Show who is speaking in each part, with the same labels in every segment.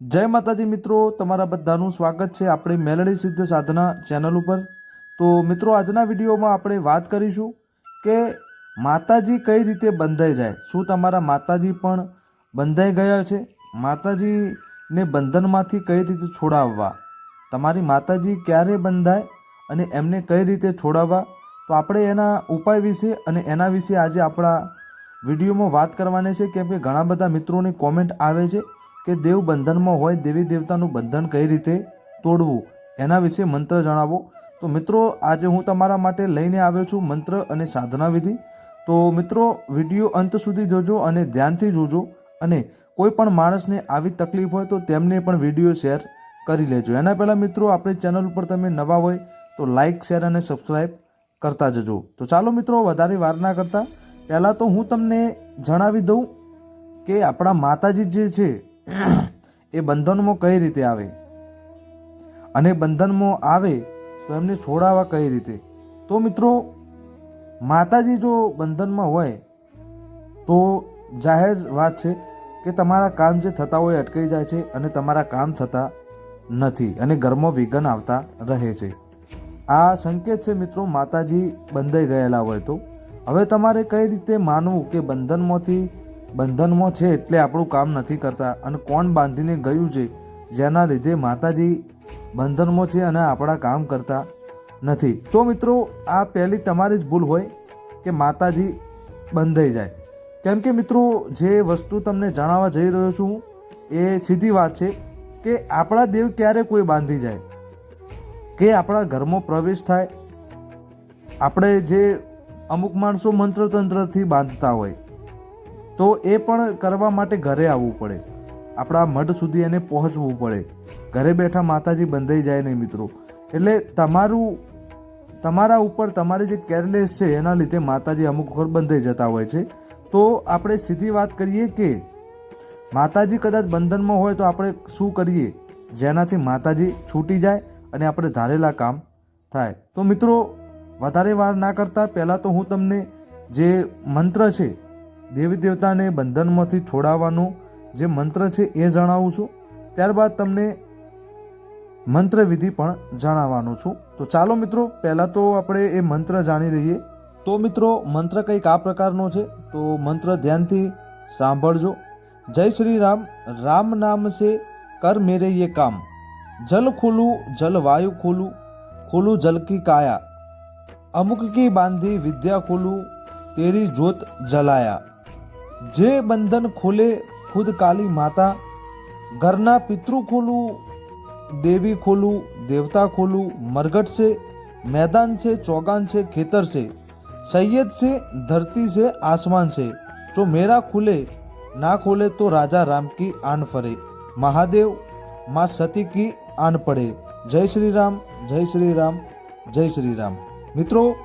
Speaker 1: જય માતાજી મિત્રો, તમારા બધાનું સ્વાગત છે આપણી મેલડી સિદ્ધ સાધના ચેનલ ઉપર. તો મિત્રો, આજના વિડીયોમાં આપણે વાત કરીશું કે માતાજી કઈ રીતે બંધાઈ જાય? શું તમારા માતાજી પણ બંધાઈ ગયા છે? માતાજીને બંધનમાંથી કઈ રીતે છોડાવવા? તમારી માતાજી ક્યારે બંધાય અને એમને કઈ રીતે છોડાવવા? તો આપણે એના ઉપાય વિશે અને એના વિશે આજે આપણા વિડીયોમાં વાત કરવાની છે. કેમ કે ઘણા બધા મિત્રોની કોમેન્ટ આવે છે. કે દેવ બંધનમાં હોય દેવી દેવતાનું બંધન કઈ રીતે તોડવું? એના વિશે મંત્ર જણાવો. તો મિત્રો, આજે હું તમારા માટે લઈને આવ્યો છું મંત્ર અને સાધના વિધિ. તો મિત્રો, વીડિયો અંત સુધી જોજો અને ધ્યાનથી જોજો. અને કોઈ પણ માણસને આવી તકલીફ હોય તો તેમને પણ વીડિયો શેર કરી લેજો. એના પહેલાં મિત્રો, આપણી ચેનલ ઉપર તમે નવા હોય તો લાઇક શેર અને સબસ્ક્રાઈબ કરતા જજો. તો ચાલો મિત્રો, વધારે વાર ના કરતા. પહેલાં તો હું તમને જણાવી દઉં કે આપણા માતાજી જે છે એ બંધનમાં કઈ રીતે આવે? અને બંધનમાં આવે તો એમને છોડાવવા કઈ રીતે? તો મિત્રો, માતાજી જો બંધનમાં હોય, તો જાહેર વાત છે કે તમારા કામ જે થતા હોય અટકાઈ જાય છે અને તમારા કામ થતા નથી અને ઘરમાં વિઘન આવતા રહે છે. આ સંકેત છે મિત્રો, માતાજી બંધાઈ ગયેલા હોય તો. હવે તમારે કઈ રીતે માનવું કે બંધનમાંથી બંધનમાં છે એટલે આપણું કામ નથી કરતા. અને કોણ બાંધીને ગયું છે? જેના લીધે માતાજી બંધનમાં છે અને આપણા કામ કરતા નથી. તો મિત્રો, આ પહેલી તમારી જ ભૂલ હોય કે માતાજી બંધાઈ જાય. કેમ કે મિત્રો, જે વસ્તુ તમને જણાવવા જઈ રહ્યો છું, એ સીધી વાત છે કે આપણા દેવ ક્યારે કોઈ બાંધી જાય? કે આપણા ઘરમાં પ્રવેશ થાય? આપણે જે અમુક માણસો મંત્રતંત્રથી બાંધતા હોય તો એ પણ કરવા માટે ઘરે આવવું પડે. આપણા મઢ સુધી એને પહોંચવું પડે. ઘરે બેઠા માતાજી બંધાઈ જાય નહીં મિત્રો. એટલે તમારું, તમારા ઉપર તમારી જે કેરલેસ છે, એના લીધે માતાજી અમુક વખત બંધાઈ જતા હોય છે. તો આપણે સીધી વાત કરીએ કે, માતાજી કદાચ બંધનમાં હોય તો આપણે શું કરીએ? જેનાથી માતાજી છૂટી જાય અને આપણે ધારેલા કામ થાય. તો મિત્રો, વધારે વાર ના કરતા પહેલાં તો હું તમને જે મંત્ર છે દેવી દેવતાને બંધનમાંથી છોડાવવાનો જે મંત્ર છે એ જણાવું છું. ત્યારબાદ તમને મંત્ર વિધિ પણ જણાવવાનું છું. તો ચાલો મિત્રો, પહેલાં તો આપણે એ મંત્ર જાણી લઈએ. તો મિત્રો, મંત્ર કંઈક આ પ્રકારનો છે. તો મંત્ર ધ્યાનથી સાંભળજો. જય શ્રી રામ. રામ નામ સે કર મેરે યે કામ. જલ ખોલું, જલ વાયુ ખોલું, ખુલું જલ કી કાયા. અમુક કી બાંધી વિદ્યા ખુલું, તેરી જ્યોત જલાયા. જે બંધન ખોલે ખુદ કાલી માતા, ઘરના પિતૃ ખોલું, દેવી ખોલું, દેવતા ખોલું, મરઘટ છે, મેદાન છે, ચોગાન છે, ખેતર છે, સૈયદ છે, ધરતી છે, આસમાન છે. જો મેરા ખુલે, ના ખોલે તો રાજા રામ કી આન ફરે. મહાદેવ, માં સતી કી આન પડે. જય શ્રી રામ, જય શ્રી રામ, જય શ્રી રામ. મિત્રો,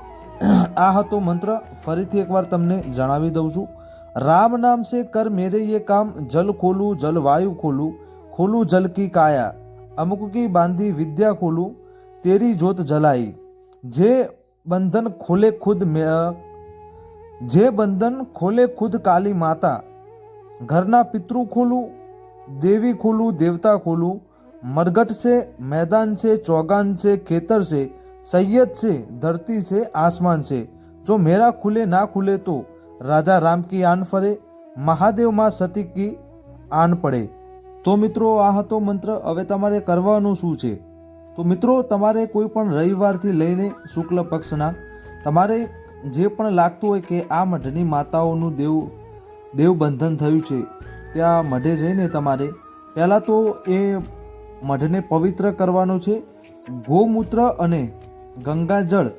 Speaker 1: આ હતો મંત્ર. ફરીથી એકવાર તમને જણાવી દઉં છું. राम नाम से कर मेरे ये काम, जल खोलू, जल वायु खोलू खोलू जल की काया, अमुक की बांधी विद्या खोलू, तेरी जोत जलाई। जे बंधन खोले खुद जे बंधन खोले खुद काली माता, घरना पितृ खोलू, देवी खोलू, देवता खोलू, मरगट से, मैदान से, चौगान से, खेतर से, सैयद से, धरती से, आसमान से, जो मेरा खुले ना खुले तो રાજા રામ કી આન ફરે મહાદેવમાં સતી કી આન પડે. તો મિત્રો, આ હતો મંત્ર. હવે તમારે કરવાનું શું છે? તો મિત્રો, તમારે કોઈ પણ રવિવારથી લઈને શુક્લ પક્ષના, તમારે જે પણ લાગતું હોય કે આ મઢની માતાઓનું દેવ, દેવબંધન થયું છે, ત્યાં મઢે જઈને તમારે, પહેલાં તો એ મઢને પવિત્ર કરવાનું છે. ગોમૂત્ર અને ગંગાજળ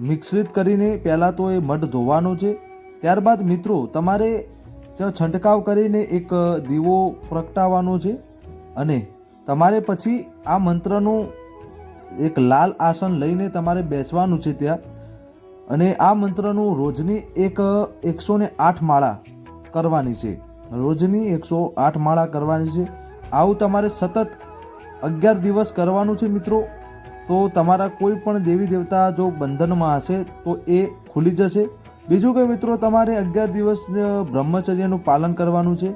Speaker 1: મિશ્રિત કરીને પહેલાં તો એ મઢ ધોવાનો છે. ત્યારબાદ મિત્રો, તમારે ત્યાં છંટકાવ કરીને એક દીવો પ્રગટાવવાનો છે અને તમારે પછી આ મંત્રનું એક લાલ આસન લઈને તમારે બેસવાનું છે ત્યાં. અને આ મંત્રનું રોજની એક એકસો ને આઠ માળા કરવાની છે. રોજની એકસો આઠ માળા કરવાની છે. આવું તમારે સતત અગિયાર દિવસ કરવાનું છે મિત્રો. તો તમારા કોઈ પણ દેવી દેવતા જો બંધનમાં હશે તો એ ખુલી જશે. બીજું કે મિત્રો, તમારે અગિયાર દિવસ બ્રહ્મચર્યનું પાલન કરવાનું છે.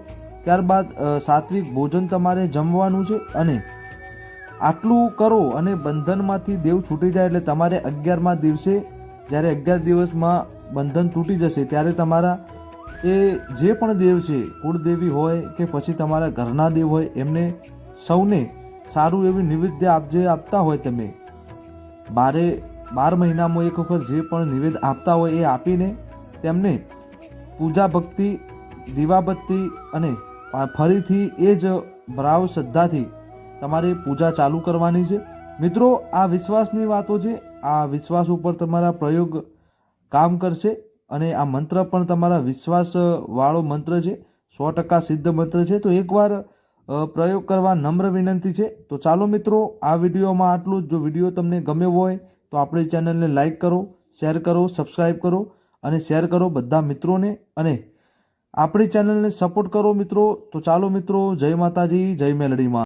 Speaker 1: ત્યારબાદ સાત્વિક ભોજન તમારે જમવાનું છે અને આટલું કરો અને બંધનમાંથી દેવ છૂટી જાય એટલે તમારે અગિયારમા દિવસે, જ્યારે અગિયાર દિવસમાં બંધન તૂટી જશે, ત્યારે તમારા એ જે પણ દેવ છે, કુળદેવી હોય કે પછી તમારા ઘરના દેવ હોય, એમને સૌને સારું એવી નિવેદ્ય આપજે આપતા હોય તમે. બારે બાર મહિનામાં એક વખત જે પણ નિવેદ આપતા હોય એ આપીને તેમને પૂજા ભક્તિ દીવાબત્તી અને ફરીથી એ જ ભરાવ શ્રદ્ધાથી તમારે પૂજા ચાલુ કરવાની છે. મિત્રો, આ વિશ્વાસની વાતો છે. આ વિશ્વાસ ઉપર તમારા પ્રયોગ કામ કરશે અને આ મંત્ર પણ તમારા વિશ્વાસવાળો મંત્ર છે. સો ટકા સિદ્ધ મંત્ર છે. તો એકવાર પ્રયોગ કરવા નમ્ર વિનંતી છે. તો ચાલો મિત્રો, આ વિડીયોમાં આટલું જ. જો વીડિયો તમને ગમ્યો હોય તો આપણી ચેનલને લાઈક કરો, શેર કરો સબસ્ક્રાઈબ કરો અને શેર કરો બધા મિત્રોને અને આપણી ચેનલને સપોર્ટ કરો મિત્રો. તો ચાલો મિત્રો, જય માતાજી, જય મેલડીમાં